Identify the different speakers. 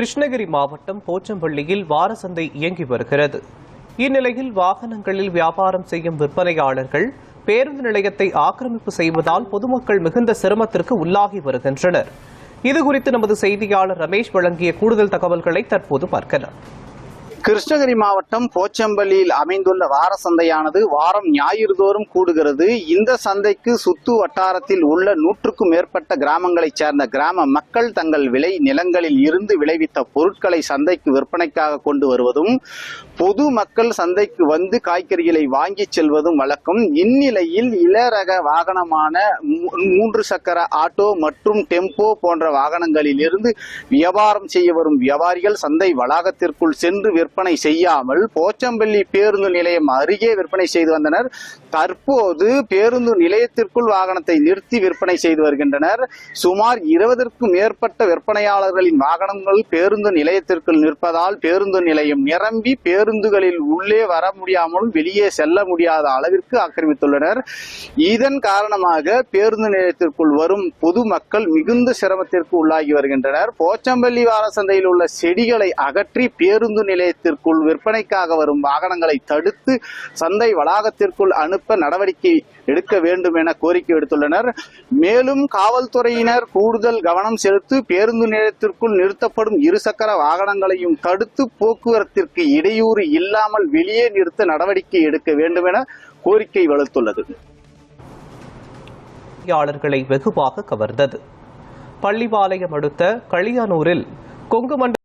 Speaker 1: கிருஷ்ணகிரி மாவட்டம் போச்சம்பள்ளியில் வார சந்தை இயங்கி வருகிறது. இந்நிலையில் வாகனங்களில் வியாபாரம் செய்யும் விற்பனையாளர்கள் பேருந்து நிலையத்தை ஆக்கிரமிப்பு செய்வதால் பொதுமக்கள் மிகுந்த சிரமத்திற்கு உள்ளாகி வருகின்றனர். இதுகுறித்து நமது செய்தியாளர் ரமேஷ் வழங்கிய கூடுதல் தகவல்களை தற்போது பார்க்கலாம்.
Speaker 2: கிருஷ்ணகிரி மாவட்டம் போச்சம்பள்ளியில் அமைந்துள்ள வார சந்தையானது வாரம் ஞாயிறு தோறும் கூடுகிறது. இந்த சந்தைக்கு சுத்து வட்டாரத்தில் உள்ள நூற்றுக்கும் மேற்பட்ட கிராமங்களைச் சேர்ந்த கிராம மக்கள் தங்கள் விளை நிலங்களில் இருந்து விளைவித்த பொருட்களை சந்தைக்கு விற்பனைக்காக கொண்டு வருவதும் பொது மக்கள் சந்தைக்கு வந்து காய்கறிகளை வாங்கி செல்வதும் வழக்கம். இந்நிலையில் இளரக வாகனமான மூ- மூன்று சக்கர ஆட்டோ மற்றும் டெம்போ போன்ற வாகனங்களில் இருந்து வியாபாரம் செய்ய வரும் வியாபாரிகள் சந்தை வளாகத்திற்குள் சென்று விற்பனை செய்யாமல் போச்சம்பள்ளி பேருந்து நிலையம் அருகே விற்பனை செய்து வந்தனர். தற்போது பேருந்து நிலையத்திற்குள் வாகனத்தை நிறுத்தி விற்பனை செய்து வருகின்றனர். சுமார் இருபதற்கும் மேற்பட்ட விற்பனையாளர்களின் வாகனங்கள் பேருந்து நிலையத்திற்குள் நிற்பதால் பேருந்து நிலையம் நிரம்பி பேருந்து பேருந்துகளில் உள்ளே வர முடியாமலும் வெளியே செல்ல முடியாத அளவிற்கு ஆக்கிரமித்துள்ளனர். இதன் காரணமாக பேருந்து நிலையத்திற்குள் வரும் பொதுமக்கள் மிகுந்த சிரமத்திற்கு உள்ளாகி வருகின்றனர். போச்சம்பள்ளி வார சந்தையில் உள்ள செடிகளை அகற்றி பேருந்து நிலையத்திற்குள் விற்பனைக்காக வரும் வாகனங்களை தடுத்து சந்தை வளாகத்திற்குள் அனுப்ப நடவடிக்கை எடுக்க வேண்டும் என கோரிக்கை விடுத்துள்ளனர். மேலும் காவல்துறையினர் கூடுதல் கவனம் செலுத்தி பேருந்து நிலையத்திற்குள் நிறுத்தப்படும் இருசக்கர வாகனங்களையும் தடுத்து போக்குவரத்திற்கு இடையூறு இல்லாமல் வெளியே நிறுத்த நடவடிக்கை எடுக்க வேண்டும் என கோரிக்கை வலுத்துள்ளது.
Speaker 1: வெகுவாக கவர்ந்தது. பள்ளிபாளையம் அடுத்த களியானூரில் கொங்கு மண்டல